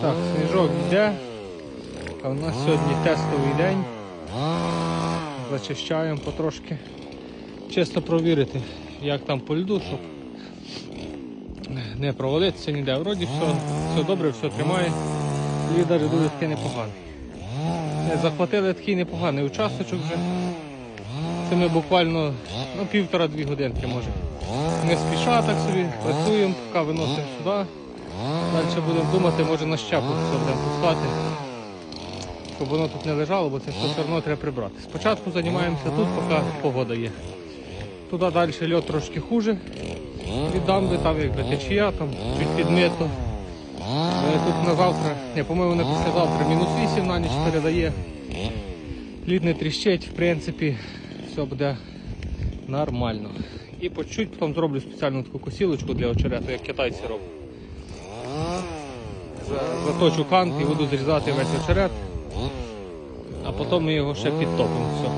Так, сніжок йде. А у нас сьогодні тестовий день. Зачищаємо потрошки. Чисто провірити, як там по льду, щоб не провалитися ніде. Вроді все, все добре, все тримає. Лід навіть дуже такий непоганий. Не, Захватили такий непоганий участочок вже. Це ми буквально ну, півтора-дві годинки може. Не спіша так собі, працюємо, поки виносимо сюди. Далі будемо думати, може на щепу все будемо пускати, щоб воно тут не лежало, бо це все одно треба прибрати. Спочатку займаємося тут, поки погода є. Туди далі льот трошки хуже. Від дамби, там якби течія, там чуть підмито. Тут на завтра, ні, по-моєму, на післязавтра мінус 8 на ніч передає. Лід не тріщить, в принципі, все буде нормально. І по чуть потім зроблю спеціальну таку косілочку для очерету, як китайці роблять. За- Заточу кант і буду зрізати весь очерет, а потім ми його ще підтопимо. Все.